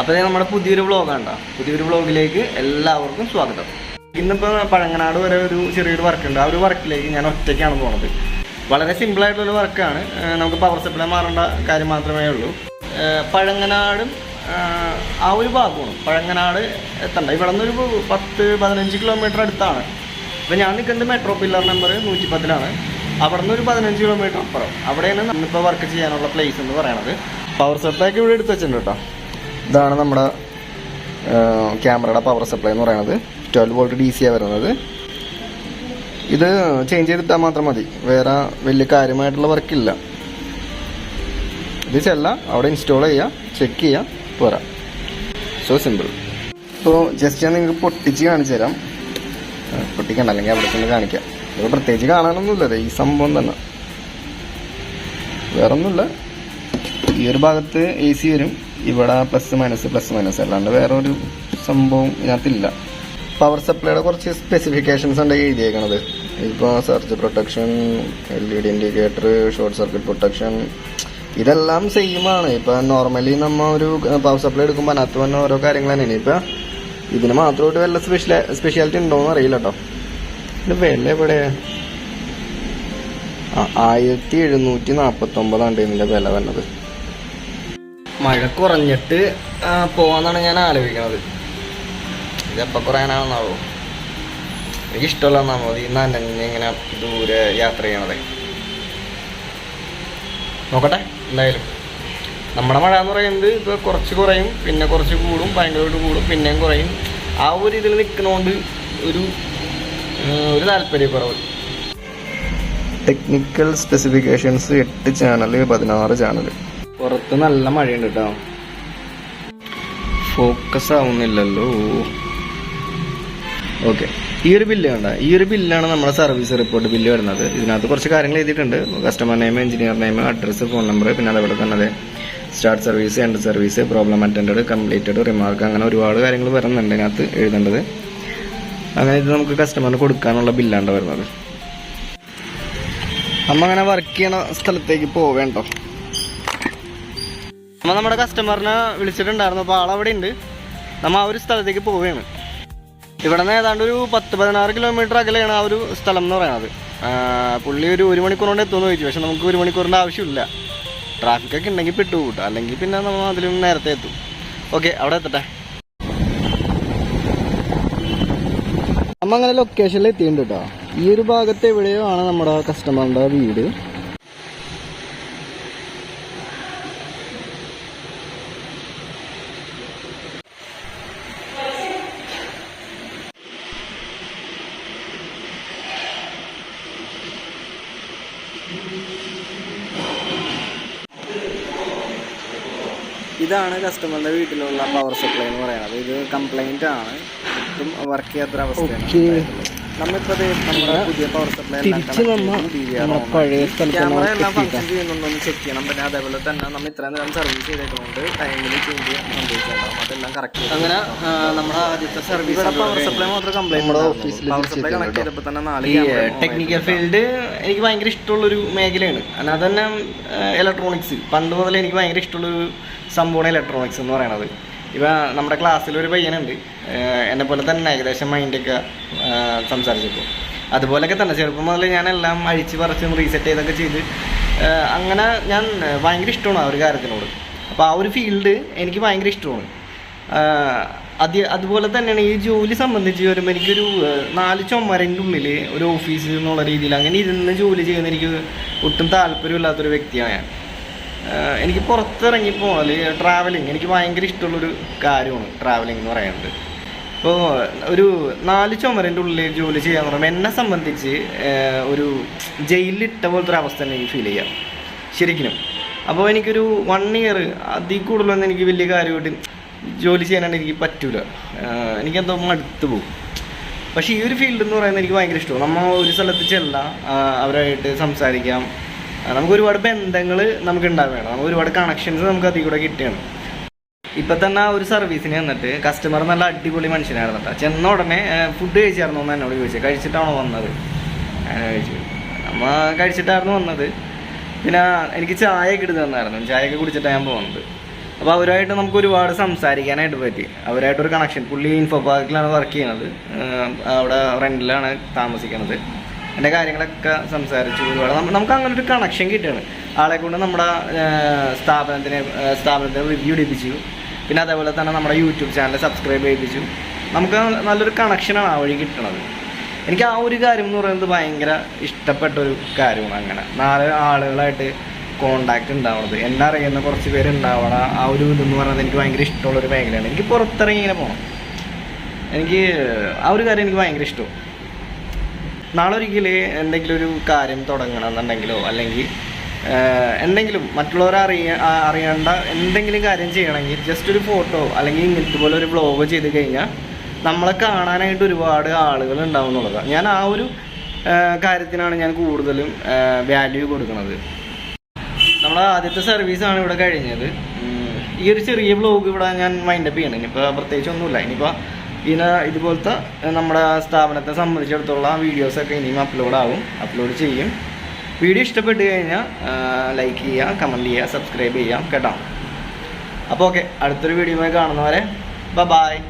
അപ്പോൾ നമ്മുടെ പുതിയൊരു വ്ളോഗാണ് പുതിയൊരു വ്ളോഗിലേക്ക് എല്ലാവർക്കും സ്വാഗതം. ഇന്നിപ്പോൾ പഴങ്ങനാട് വരെ ഒരു ചെറിയൊരു വർക്ക് ഉണ്ട്. ആ ഒരു വർക്കിലേക്ക് ഞാൻ ഒറ്റയ്ക്കാണ് പോണത്. വളരെ സിമ്പിൾ ആയിട്ടുള്ള വർക്കാണ് നമുക്ക് പവർ സപ്ലൈ മാറേണ്ട കാര്യം മാത്രമേ ഉള്ളൂ. പഴങ്ങനാടും ആ ഒരു ഭാഗമാണ്. പഴങ്ങനാട് എത്തണ്ട. ഇവിടെ നിന്നൊരു പത്ത് പതിനഞ്ച് കിലോമീറ്റർ അടുത്താണ്. അപ്പോൾ ഞാൻ നിൽക്കുന്നത് മെട്രോ പില്ലർ നമ്പർ നൂറ്റി പത്തിലാണ് അവിടെ നിന്ന് ഒരു പതിനഞ്ച് കിലോമീറ്റർ അപ്പുറം. അവിടെയാണ് നമ്മളിപ്പോൾ വർക്ക് ചെയ്യാനുള്ള പ്ലേസ് എന്ന് പറയണത്. പവർ സപ്ലൈ ഒക്കെ ഇവിടെ എടുത്ത് വെച്ചിട്ടുണ്ട് കേട്ടോ ഇതാണ് നമ്മുടെ ക്യാമറയുടെ പവർ സപ്ലൈ എന്ന് പറയുന്നത്. ട്വൽവ് വോൾട്ട് ഡി സി ആണ് വരുന്നത്. ഇത് ചേഞ്ച് ചെയ്തിട്ടാൽ മാത്രം മതി. വേറെ വലിയ കാര്യമായിട്ടുള്ള വർക്കില്ല ഇത് ചെല്ല അവിടെ ഇൻസ്റ്റാൾ ചെയ്യുക ചെക്ക് ചെയ്യുക പോരാ. സോ സിമ്പിൾ ഇപ്പോൾ ജസ്റ്റ് ഞാൻ നിങ്ങൾക്ക് പൊട്ടിച്ച് കാണിച്ചു തരാം. പൊട്ടിക്കണ്ട അല്ലെങ്കിൽ അവിടെ തന്നെ കാണിക്കാം. ഇത് പ്രത്യേകിച്ച് കാണാനൊന്നുമില്ല ഈ സംഭവം തന്നെ. വേറെ ഒന്നുമില്ല ഈ ഒരു ഭാഗത്ത് എ സി വരും. ഇവിടെ പ്ലസ് മൈനസ് പ്ലസ് മൈനസ് അല്ലാണ്ട് വേറെ ഒരു സംഭവം ഇതിനകത്തില്ല. പവർ സപ്ലൈയുടെ കുറച്ച് സ്പെസിഫിക്കേഷൻസ് ഉണ്ട് എഴുതിയേക്കണത്. ഇപ്പോൾ surge protection L E D indicator short circuit protection ഇതെല്ലാം സെയിം ആണ്. ഇപ്പൊ നോർമലി നമ്മൾ ഒരു പവർ സപ്ലൈ എടുക്കുമ്പോൾ അതിനകത്ത് വന്ന ഓരോ കാര്യങ്ങൾ തന്നെയാണ് ഇപ്പൊ ഇതിന് മാത്രമായിട്ട് വല്ല സ്പെഷ്യൽ സ്പെഷ്യാലിറ്റി ഉണ്ടോന്ന് അറിയില്ല കേട്ടോ ഇത് വില എവിടെ? ആ, ആയിരത്തി എഴുന്നൂറ്റി നാൽപ്പത്തൊമ്പതാണ് ഇതിന്റെ വില വന്നത്. മഴ കുറഞ്ഞിട്ട് പോവാന്നാണ് ഞാൻ ആലോചിക്കുന്നത് ഇതെപ്പോൾ കുറയാനാണെന്നാവോ എനിക്ക് ഇഷ്ടമല്ല ഒന്നാമത് ഈ നനഞ്ഞ് ഇങ്ങനെ ദൂരെ യാത്ര ചെയ്യണത്. നോക്കട്ടെ എന്തായാലും. നമ്മുടെ മഴ എന്ന് പറയുന്നത് ഇപ്പോൾ കുറച്ച് കുറയും പിന്നെ കുറച്ച് കൂടും ഭയങ്കരമായിട്ട് കൂടും പിന്നെയും കുറയും. ആ ഒരു ഇതിൽ നിൽക്കുന്നോണ്ട് ഒരു ഒരു ഒരു താല്പര്യക്കുറവ്. ടെക്നിക്കൽ സ്പെസിഫിക്കേഷൻസ് എട്ട് ചാനൽ പതിനാറ് ചാനൽ പുറത്ത് നല്ല മഴയുണ്ട് കേട്ടോ ഫോക്കസ് ആവുന്നില്ലല്ലോ. ഓക്കെ ഈ ഒരു ബില്ല് കണ്ട? ഈ ഒരു ബില്ലാണ് നമ്മുടെ സർവീസ് റിപ്പോർട്ട് ബില്ല് വരുന്നത്. ഇതിനകത്ത് കുറച്ച് കാര്യങ്ങൾ എഴുതിയിട്ടുണ്ട്. Customer name engineer name address phone number പിന്നെ അതേപോലെ തന്നെ അതെ start service end service problem attend completed remark അങ്ങനെ ഒരുപാട് കാര്യങ്ങൾ വരുന്നുണ്ട് ഇതിനകത്ത് എഴുതേണ്ടത്. അങ്ങനെ ഇത് നമുക്ക് കസ്റ്റമറിന് കൊടുക്കാനുള്ള ബില്ലാണ് വരുന്നത്. നമ്മ അങ്ങനെ വർക്ക് ചെയ്യണ സ്ഥലത്തേക്ക് പോവേണ്ടോ നമ്മ നമ്മുടെ കസ്റ്റമറിനെ വിളിച്ചിട്ടുണ്ടായിരുന്നു. അപ്പോൾ ആളവിടെ ഉണ്ട്. നമ്മ ആ ഒരു സ്ഥലത്തേക്ക് പോവുകയാണ്. ഇവിടെ നിന്ന് ഏതാണ്ട് ഒരു പത്ത് പതിനാറ് കിലോമീറ്റർ അകലെയാണ് ആ ഒരു സ്ഥലം എന്ന് പറയുന്നത്. പുള്ളി ഒരു ഒരു മണിക്കൂർ കൊണ്ട് എത്തുമെന്ന് ചോദിച്ചു. പക്ഷെ നമുക്ക് ഒരു മണിക്കൂറിന്റെ ആവശ്യമില്ല. ട്രാഫിക് ഒക്കെ ഉണ്ടെങ്കിൽ പെട്ടു കൂട്ടും അല്ലെങ്കിൽ പിന്നെ നമ്മൾ അതിലും നേരത്തെ എത്തും. ഓക്കെ അവിടെ എത്തട്ടെ. നമ്മ അങ്ങനെ ലൊക്കേഷനിൽ എത്തിയിട്ടുണ്ട് കേട്ടോ ഈ ഒരു ഭാഗത്ത് എവിടെയോ ആണ് നമ്മുടെ കസ്റ്റമറിന്റെ വീട്. ഇതാണ് കസ്റ്റമറിന്റെ വീട്ടിലുള്ള പവർ സപ്ലൈ എന്ന് പറയുന്നത്. ഇത് കംപ്ലൈന്റ് ആണ്. ഒട്ടും വർക്ക് ചെയ്യാത്ത അവസ്ഥയാണ് തിരിച്ച് നമ്മ പഴയ സ്ഥലത്ത് ചെയ്യുന്നുണ്ടോന്ന് ചെക്ക് ചെയ്യണം. പിന്നെ അതേപോലെ തന്നെ നമ്മൾ ഇത്രയും നേരം സർവീസ് ചെയ്തേക്കുന്നതുകൊണ്ട് ടൈമിൽ ചേഞ്ച് സംഭവിച്ചിട്ടുണ്ടാവും അതെല്ലാം കറക്റ്റ് അങ്ങനെ നമ്മുടെ ആദ്യത്തെ സർവീസ് പവർ സപ്ലൈ മാത്രം കംപ്ലൈന്റ് നമ്മുടെ ഓഫീസിൽ പവർ സപ്ലൈ കണക്ട് ചെയ്തപ്പോൾ തന്നെ നാല് ടെക്നിക്കൽ ഫീൽഡ് എനിക്ക് ഭയങ്കര ഇഷ്ടമുള്ളൊരു മേഖലയാണ്. അല്ലാതെ തന്നെ ഇലക്ട്രോണിക്സ് പണ്ട് മുതൽ എനിക്ക് ഭയങ്കര ഇഷ്ടമുള്ളൊരു സംഭവമാണ് ഇലക്ട്രോണിക്സ് എന്ന് പറയണത്. ഇപ്പം നമ്മുടെ ക്ലാസ്സിൽ ഒരു പയ്യനുണ്ട്. ഏഹ് എന്നെ പോലെ തന്നെ ഏകദേശം മൈൻഡൊക്കെ സംസാരിച്ചപ്പോൾ അതുപോലെയൊക്കെ തന്നെ ചെറുപ്പം മുതൽ ഞാനെല്ലാം അഴിച്ച് പറിച്ചും റീസെറ്റ് ചെയ്തൊക്കെ ചെയ്ത് അങ്ങനെ ഞാൻ ഭയങ്കര ഇഷ്ടമാണ് ആ ഒരു കാര്യത്തിനോട്. അപ്പോൾ ആ ഒരു ഫീൽഡ് എനിക്ക് ഭയങ്കര ഇഷ്ടമാണ്. അത് അതുപോലെ തന്നെയാണ് ഈ ജോലി സംബന്ധിച്ച് വരുമ്പോൾ എനിക്കൊരു നാല് ചുമരന്റെ ഉള്ളിൽ ഒരു ഓഫീസ് എന്നുള്ള രീതിയിൽ അങ്ങനെ ഇരുന്ന് ജോലി ചെയ്യുന്ന എനിക്ക് ഒട്ടും താല്പര്യമില്ലാത്തൊരു വ്യക്തിയാണ് ഞാൻ. എനിക്ക് പുറത്തിറങ്ങി പോകൽ ട്രാവലിംഗ് എനിക്ക് ഭയങ്കര ഇഷ്ടമുള്ളൊരു കാര്യമാണ് ട്രാവലിംഗ് എന്ന് പറയുന്നത് ഇപ്പോൾ ഒരു നാല് ചുമരിന്റെ ഉള്ളിൽ ജോലി ചെയ്യാന്ന് പറയുമ്പോൾ എന്നെ സംബന്ധിച്ച് ഒരു ജയിലിലിട്ട പോലത്തെ ഒരു അവസ്ഥ തന്നെ എനിക്ക് ഫീൽ ചെയ്യാം ശരിക്കും അപ്പോൾ എനിക്കൊരു വൺ ഇയർ അതിൽ കൂടുതലൊന്നും എനിക്ക് വലിയ കാര്യമായിട്ട് ജോലി ചെയ്യാനായിട്ട് എനിക്ക് പറ്റൂല. എനിക്കെന്തോ മടുത്തു പോകും പക്ഷേ ഈ ഒരു ഫീൽഡ് എന്ന് പറയുന്നത് എനിക്ക് ഭയങ്കര ഇഷ്ടമാണ്. നമ്മൾ ഒരു സ്ഥലത്ത് ചെല്ലാം അവരായിട്ട് സംസാരിക്കാം. നമുക്ക് ഒരുപാട് ബന്ധങ്ങൾ നമുക്ക് ഉണ്ടാവുകയാണ്. നമുക്ക് ഒരുപാട് കണക്ഷൻസ് നമുക്ക് അതിൽ കൂടെ കിട്ടുകയാണ്. ഇപ്പം തന്നെ ഒരു സർവീസിന് വന്നിട്ട് കസ്റ്റമർ നല്ല അടിപൊളി മനുഷ്യനായിരുന്നു കേട്ടോ ചെന്ന ഉടനെ ഫുഡ് കഴിച്ചായിരുന്നു എന്ന് എന്നോട് ചോദിച്ചത്. കഴിച്ചിട്ടാണോ വന്നത്? ഞാൻ കഴിച്ചു നമ്മ കഴിച്ചിട്ടായിരുന്നു വന്നത്. പിന്നെ എനിക്ക് ചായ ഒക്കെ എടുത്ത് തന്നായിരുന്നു. ചായ ഒക്കെ കുടിച്ചിട്ടാണ് ഞാൻ പോകുന്നത്. അപ്പോൾ അവരുമായിട്ട് നമുക്ക് ഒരുപാട് സംസാരിക്കാനായിട്ട് പറ്റി. അവരായിട്ടൊരു കണക്ഷൻ പുള്ളി ഇൻഫോ പാർക്കിലാണ് വർക്ക് ചെയ്യുന്നത്. അവിടെ റെന്റിലാണ് താമസിക്കുന്നത് എന്റെ കാര്യങ്ങളൊക്കെ സംസാരിച്ചു. ഒരുപാട് നമുക്ക് അങ്ങനെ ഒരു കണക്ഷൻ കിട്ടുകയാണ് ആളെ കൊണ്ട് നമ്മുടെ സ്ഥാപനത്തിനെ സ്ഥാപനത്തെ സ്ഥാപനത്തിന് റിവ്യൂ എടുപ്പിച്ചു പിന്നെ അതേപോലെ തന്നെ നമ്മുടെ യൂട്യൂബ് ചാനൽ സബ്സ്ക്രൈബ് ചെയ്യിപ്പിച്ചു നമുക്ക് നല്ലൊരു കണക്ഷനാണ് ആ വഴി കിട്ടണത്. എനിക്ക് ആ ഒരു കാര്യം എന്ന് പറയുന്നത് ഭയങ്കര ഇഷ്ടപ്പെട്ട ഒരു കാര്യമാണ് അങ്ങനെ. നാല് ആളുകളായിട്ട് കോണ്ടാക്ട് ഉണ്ടാവണത്. എന്നെ അറിയുന്ന കുറച്ച് പേര് ഉണ്ടാവണ ആ ഒരു ഇതെന്ന് പറയുന്നത് എനിക്ക് ഭയങ്കര ഇഷ്ടമുള്ള ഒരു മേഖലയാണ്. എനിക്ക് പുറത്തിറങ്ങി ഇങ്ങനെ പോകണം എനിക്ക് ആ ഒരു കാര്യം എനിക്ക് ഭയങ്കര ഇഷ്ടവും നാളെ ഒരിക്കൽ എന്തെങ്കിലും ഒരു കാര്യം തുടങ്ങണം എന്നുണ്ടെങ്കിലോ അല്ലെങ്കിൽ എന്തെങ്കിലും മറ്റുള്ളവരെ അറിയ അറിയേണ്ട എന്തെങ്കിലും കാര്യം ചെയ്യണമെങ്കിൽ ജസ്റ്റ് ഒരു ഫോട്ടോ അല്ലെങ്കിൽ ഇങ്ങനത്തെ പോലെ ഒരു ബ്ലോഗ് ചെയ്ത് കഴിഞ്ഞാൽ നമ്മളെ കാണാനായിട്ട് ഒരുപാട് ആളുകൾ ഉണ്ടാവും എന്നുള്ളതാണ്. ഞാൻ ആ ഒരു കാര്യത്തിനാണ് ഞാൻ കൂടുതലും വാല്യൂ കൊടുക്കുന്നത്. നമ്മളെ ആദ്യത്തെ സർവീസാണ് ഇവിടെ കഴിഞ്ഞത്. ഈ ഒരു ചെറിയ ബ്ലോഗ് ഇവിടെ ഞാൻ മൈൻഡപ്പ് ചെയ്യണം. ഇനിയിപ്പോൾ പ്രത്യേകിച്ച് ഒന്നുമില്ല. ഇനിയിപ്പോൾ ഇതിനെ ഇതുപോലത്തെ നമ്മുടെ സ്ഥാപനത്തെ സംബന്ധിച്ചിടത്തോളം വീഡിയോസൊക്കെ ഇനിയും അപ്ലോഡ് ആവും. അപ്ലോഡ് ചെയ്യും. വീഡിയോ ഇഷ്ടപ്പെട്ട് കഴിഞ്ഞാൽ ലൈക്ക് ചെയ്യുക കമന്റ് ചെയ്യുക സബ്സ്ക്രൈബ് ചെയ്യാം കേട്ടോ. അപ്പോൾ ഓക്കെ അടുത്തൊരു വീഡിയോയുമായി കാണുന്നവരെ ബ ബായ്